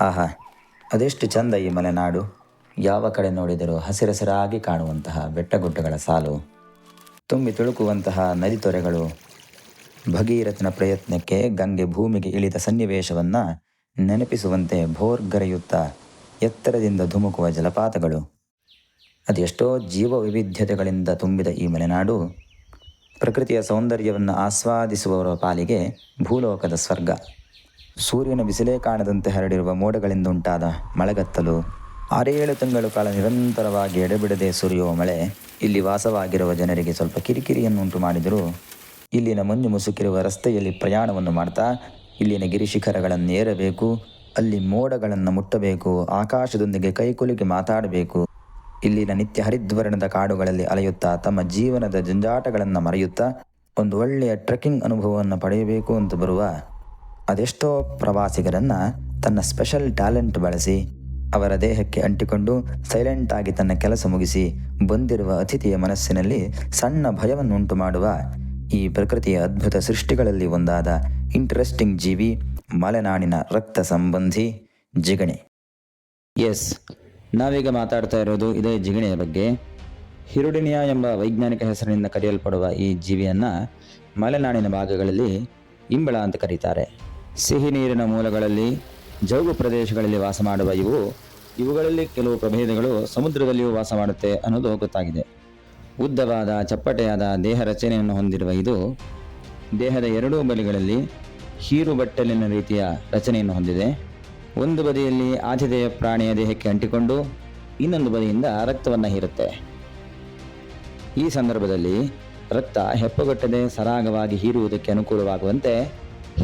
ಆಹಾ, ಅದೆಷ್ಟು ಚಂದ ಈ ಮಲೆನಾಡು ಯಾವ ಕಡೆ ನೋಡಿದರೂ ಹಸಿರಸಿರಾಗಿ ಕಾಣುವಂತಹ ಬೆಟ್ಟಗುಡ್ಡಗಳ ಸಾಲು. ತುಂಬಿ ತುಳುಕುವಂತಹ ನದಿ ತೊರೆಗಳು. ಭಗೀರಥನ ಪ್ರಯತ್ನಕ್ಕೆ ಗಂಗೆ ಭೂಮಿಗೆ ಇಳಿದ ಸನ್ನಿವೇಶವನ್ನು ನೆನಪಿಸುವಂತೆ ಭೋರ್ಗರೆಯುತ್ತ ಎತ್ತರದಿಂದ ಧುಮುಕುವ ಜಲಪಾತಗಳು. ಅದೆಷ್ಟೋ ಜೀವ ವೈವಿಧ್ಯತೆಗಳಿಂದ ತುಂಬಿದ ಈ ಮಲೆನಾಡು ಪ್ರಕೃತಿಯ ಸೌಂದರ್ಯವನ್ನು ಆಸ್ವಾದಿಸುವವರ ಪಾಲಿಗೆ ಭೂಲೋಕದ ಸ್ವರ್ಗ. ಸೂರ್ಯನ ಬಿಸಿಲೇ ಕಾಣದಂತೆ ಹರಡಿರುವ ಮೋಡಗಳಿಂದ ಉಂಟಾದ ಮಳೆಗತ್ತಲು. ಆರೇಳು ತಿಂಗಳು ಕಾಲ ನಿರಂತರವಾಗಿ ಎಡೆಬಿಡದೆ ಸುರಿಯುವ ಮಳೆ ಇಲ್ಲಿ ವಾಸವಾಗಿರುವ ಜನರಿಗೆ ಸ್ವಲ್ಪ ಕಿರಿಕಿರಿಯನ್ನುಂಟು ಮಾಡಿದರೂ ಇಲ್ಲಿನ ಮಂಜು ಮುಸುಕಿರುವ ರಸ್ತೆಯಲ್ಲಿ ಪ್ರಯಾಣವನ್ನು ಮಾಡ್ತಾ ಇಲ್ಲಿನ ಗಿರಿಶಿಖರಗಳನ್ನು ಏರಬೇಕು, ಅಲ್ಲಿ ಮೋಡಗಳನ್ನು ಮುಟ್ಟಬೇಕು, ಆಕಾಶದೊಂದಿಗೆ ಕೈಕುಲುಕಿ ಮಾತಾಡಬೇಕು. ಇಲ್ಲಿನ ನಿತ್ಯ ಹರಿದ್ವರ್ಣದ ಕಾಡುಗಳಲ್ಲಿ ಅಲೆಯುತ್ತಾ ತಮ್ಮ ಜೀವನದ ಜಂಜಾಟಗಳನ್ನು ಮರೆಯುತ್ತಾ ಒಂದು ಒಳ್ಳೆಯ ಟ್ರೆಕ್ಕಿಂಗ್ ಅನುಭವವನ್ನು ಪಡೆಯಬೇಕು ಅಂತ ಬರುವ ಅದೆಷ್ಟೋ ಪ್ರವಾಸಿಗರನ್ನು ತನ್ನ ಸ್ಪೆಷಲ್ ಟ್ಯಾಲೆಂಟ್ ಬಳಸಿ ಅವರ ದೇಹಕ್ಕೆ ಅಂಟಿಕೊಂಡು ಸೈಲೆಂಟ್ ಆಗಿ ತನ್ನ ಕೆಲಸ ಮುಗಿಸಿ ಬಂದಿರುವ ಅತಿಥಿಯ ಮನಸ್ಸಿನಲ್ಲಿ ಸಣ್ಣ ಭಯವನ್ನುಂಟು ಮಾಡುವ ಈ ಪ್ರಕೃತಿಯ ಅದ್ಭುತ ಸೃಷ್ಟಿಗಳಲ್ಲಿ ಒಂದಾದ ಇಂಟ್ರೆಸ್ಟಿಂಗ್ ಜೀವಿ, ಮಲೆನಾಡಿನ ರಕ್ತ ಸಂಬಂಧಿ ಜಿಗಣೆ. ಎಸ್, ನಾವೀಗ ಮಾತಾಡ್ತಾ ಇರೋದು ಇದೇ ಜಿಗಣೆಯ ಬಗ್ಗೆ. ಹಿರುಡಿನಿಯಾ ಎಂಬ ವೈಜ್ಞಾನಿಕ ಹೆಸರಿನಿಂದ ಕರೆಯಲ್ಪಡುವ ಈ ಜೀವಿಯನ್ನು ಮಲೆನಾಡಿನ ಭಾಗಗಳಲ್ಲಿ ಇಂಬಳ ಅಂತ ಕರೀತಾರೆ. ಸಿಹಿ ನೀರಿನ ಮೂಲಗಳಲ್ಲಿ, ಜೌಗು ಪ್ರದೇಶಗಳಲ್ಲಿ ವಾಸ ಮಾಡುವ ಇವು, ಇವುಗಳಲ್ಲಿ ಕೆಲವು ಪ್ರಭೇದಗಳು ಸಮುದ್ರದಲ್ಲಿಯೂ ವಾಸ ಮಾಡುತ್ತೆ ಅನ್ನೋದು ಗೊತ್ತಾಗಿದೆ. ಉದ್ದವಾದ, ಚಪ್ಪಟೆಯಾದ ದೇಹ ರಚನೆಯನ್ನು ಹೊಂದಿರುವ ಇದು, ದೇಹದ ಎರಡೂ ಬಲಿಗಳಲ್ಲಿ ಹೀರು ಬಟ್ಟಲಿನ ರೀತಿಯ ರಚನೆಯನ್ನು ಹೊಂದಿದೆ. ಒಂದು ಬದಿಯಲ್ಲಿ ಆತಿಥೇಯ ಪ್ರಾಣಿಯ ದೇಹಕ್ಕೆ ಅಂಟಿಕೊಂಡು, ಇನ್ನೊಂದು ಬದಿಯಿಂದ ರಕ್ತವನ್ನು ಹೀರುತ್ತೆ. ಈ ಸಂದರ್ಭದಲ್ಲಿ ರಕ್ತ ಹೆಪ್ಪುಗಟ್ಟದೆ ಸರಾಗವಾಗಿ ಹೀರುವುದಕ್ಕೆ ಅನುಕೂಲವಾಗುವಂತೆ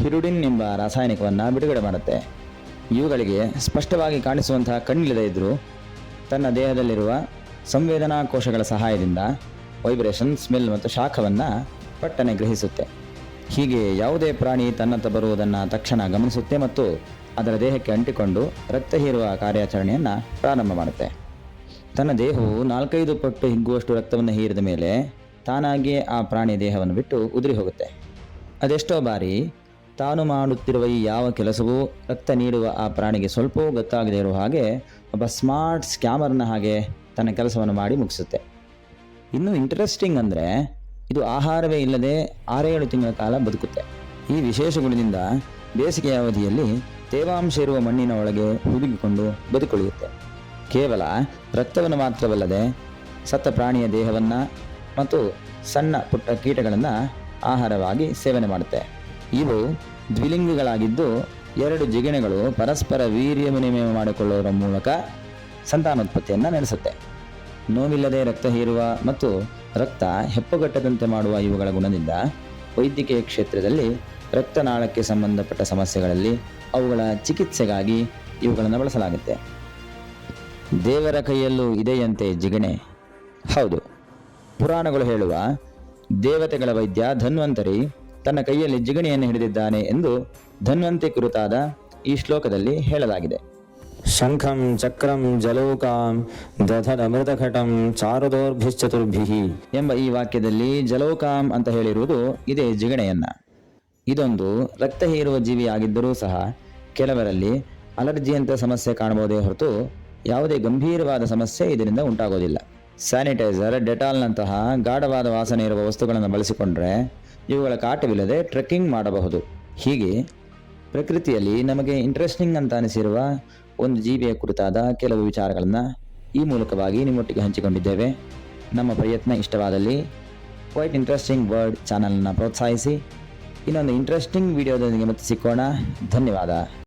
ಹಿರುಡಿನ್ ಎಂಬ ರಾಸಾಯನಿಕವನ್ನು ಬಿಡುಗಡೆ ಮಾಡುತ್ತೆ. ಇವುಗಳಿಗೆ ಸ್ಪಷ್ಟವಾಗಿ ಕಾಣಿಸುವಂತಹ ಕಣ್ಣಿಲ್ಲದೆ ಇದ್ದರೂ ತನ್ನ ದೇಹದಲ್ಲಿರುವ ಸಂವೇದನಾ ಕೋಶಗಳ ಸಹಾಯದಿಂದ ವೈಬ್ರೇಷನ್, ಸ್ಮೆಲ್ ಮತ್ತು ಶಾಖವನ್ನು ಪಟ್ಟನೆ ಗ್ರಹಿಸುತ್ತೆ. ಹೀಗೆ ಯಾವುದೇ ಪ್ರಾಣಿ ತನ್ನತ್ತ ಬರುವುದನ್ನು ತಕ್ಷಣ ಗಮನಿಸುತ್ತೆ ಮತ್ತು ಅದರ ದೇಹಕ್ಕೆ ಅಂಟಿಕೊಂಡು ರಕ್ತ ಹೀರುವ ಕಾರ್ಯಾಚರಣೆಯನ್ನು ಪ್ರಾರಂಭ ಮಾಡುತ್ತೆ. ತನ್ನ ದೇಹವು ನಾಲ್ಕೈದು ಪಟ್ಟು ಹಿಗ್ಗುವಷ್ಟು ರಕ್ತವನ್ನು ಹೀರಿದ ಮೇಲೆ ತಾನಾಗಿಯೇ ಆ ಪ್ರಾಣಿ ದೇಹವನ್ನು ಬಿಟ್ಟು ಉದುರಿ ಹೋಗುತ್ತೆ. ಅದೆಷ್ಟೋ ಬಾರಿ ತಾನು ಮಾಡುತ್ತಿರುವ ಈ ಯಾವ ಕೆಲಸವೂ ರಕ್ತ ನೀಡುವ ಆ ಪ್ರಾಣಿಗೆ ಸ್ವಲ್ಪವೂ ಗೊತ್ತಾಗದೇ ಇರುವ ಹಾಗೆ ಒಬ್ಬ ಸ್ಮಾರ್ಟ್ ಸ್ಕ್ಯಾಮರ್ನ ಹಾಗೆ ತನ್ನ ಕೆಲಸವನ್ನು ಮಾಡಿ ಮುಗಿಸುತ್ತೆ. ಇನ್ನು ಇಂಟ್ರೆಸ್ಟಿಂಗ್ ಅಂದರೆ ಇದು ಆಹಾರವೇ ಇಲ್ಲದೆ ಆರೇಳು ತಿಂಗಳ ಕಾಲ ಬದುಕುತ್ತೆ. ಈ ವಿಶೇಷ ಗುಣದಿಂದ ಬೇಸಿಗೆಯ ಅವಧಿಯಲ್ಲಿ ತೇವಾಂಶ ಇರುವ ಮಣ್ಣಿನ ಒಳಗೆ ಹುದುಗಿಕೊಂಡು ಬದುಕುಳಿಯುತ್ತೆ. ಕೇವಲ ರಕ್ತವನ್ನು ಮಾತ್ರವಲ್ಲದೆ ಸತ್ತ ಪ್ರಾಣಿಯ ದೇಹವನ್ನು ಮತ್ತು ಸಣ್ಣ ಪುಟ್ಟ ಕೀಟಗಳನ್ನು ಆಹಾರವಾಗಿ ಸೇವನೆ ಮಾಡುತ್ತೆ. ಇವು ದ್ವಿಲಿಂಗಿಗಳಾಗಿದ್ದು ಎರಡು ಜಿಗಣೆಗಳು ಪರಸ್ಪರ ವೀರ್ಯ ವಿನಿಮಯ ಮಾಡಿಕೊಳ್ಳುವುದರ ಮೂಲಕ ಸಂತಾನೋತ್ಪತ್ತಿಯನ್ನು ನಡೆಸುತ್ತೆ. ನೋವಿಲ್ಲದೆ ರಕ್ತ ಹೀರುವ ಮತ್ತು ರಕ್ತ ಹೆಪ್ಪುಗಟ್ಟದಂತೆ ಮಾಡುವ ಇವುಗಳ ಗುಣದಿಂದ ವೈದ್ಯಕೀಯ ಕ್ಷೇತ್ರದಲ್ಲಿ ರಕ್ತನಾಳಕ್ಕೆ ಸಂಬಂಧಪಟ್ಟ ಸಮಸ್ಯೆಗಳಲ್ಲಿ ಅವುಗಳ ಚಿಕಿತ್ಸೆಗಾಗಿ ಇವುಗಳನ್ನು ಬಳಸಲಾಗುತ್ತೆ. ದೇವರ ಕೈಯಲ್ಲೂ ಇದೆಯಂತೆ ಜಿಗಣೆ. ಹೌದು. ಪುರಾಣಗಳು ಹೇಳುವ ದೇವತೆಗಳ ವೈದ್ಯ ಧನ್ವಂತರಿ ತನ್ನ ಕೈಯಲ್ಲಿ ಜಿಗಣಿಯನ್ನು ಹಿಡಿದಿದ್ದಾನೆ ಎಂದು ಧನ್ವಂತಿ ಕುರಿತಾದ ಈ ಶ್ಲೋಕದಲ್ಲಿ ಹೇಳಲಾಗಿದೆ. ಶಂಖಂ ಚಕ್ರಂ ಜಲೌಕಾಂ ದಧದಮೃತಘಟಂ ಚಾರುದೋರ್ಭಿಶ್ಚತುರ್ಭಿಹಿ ಎಂಬ ಈ ವಾಕ್ಯದಲ್ಲಿ ಜಲೋಕಾಂ ಅಂತ ಹೇಳಿರುವುದು ಇದೇ ಜಿಗಣೆಯನ್ನ. ಇದೊಂದು ರಕ್ತ ಹೀರುವ ಜೀವಿಯಾಗಿದ್ದರೂ ಸಹ ಕೆಲವರಲ್ಲಿ ಅಲರ್ಜಿಯಂಥ ಸಮಸ್ಯೆ ಕಾಣಬಹುದೇ ಹೊರತು ಯಾವುದೇ ಗಂಭೀರವಾದ ಸಮಸ್ಯೆ ಇದರಿಂದ ಉಂಟಾಗೋದಿಲ್ಲ. ಸ್ಯಾನಿಟೈಸರ್ ಡೆಟಾಲ್ನಂತಹ ಗಾಢವಾದ ವಾಸನೆ ಇರುವ ವಸ್ತುಗಳನ್ನು ಬಳಸಿಕೊಂಡ್ರೆ ಇವುಗಳ ಕಾಟವಿಲ್ಲದೆ ಟ್ರೆಕ್ಕಿಂಗ್ ಮಾಡಬಹುದು. ಹೀಗೆ ಪ್ರಕೃತಿಯಲ್ಲಿ ನಮಗೆ ಇಂಟ್ರೆಸ್ಟಿಂಗ್ ಅಂತ ಅನಿಸಿರುವ ಒಂದು ಜೀವಿಯ ಕುರಿತಾದ ಕೆಲವು ವಿಚಾರಗಳನ್ನು ಈ ಮೂಲಕವಾಗಿ ನಿಮ್ಮೊಟ್ಟಿಗೆ ಹಂಚಿಕೊಂಡಿದ್ದೇವೆ. ನಮ್ಮ ಪ್ರಯತ್ನ ಇಷ್ಟವಾದಲ್ಲಿ ಕ್ವೈಟ್ ಇಂಟ್ರೆಸ್ಟಿಂಗ್ ವರ್ಡ್ ಚಾನಲನ್ನು ಪ್ರೋತ್ಸಾಹಿಸಿ. ಇನ್ನೊಂದು ಇಂಟ್ರೆಸ್ಟಿಂಗ್ ವಿಡಿಯೋದೊಂದಿಗೆ ಮತ್ತೆ ಸಿಕ್ಕೋಣ. ಧನ್ಯವಾದ.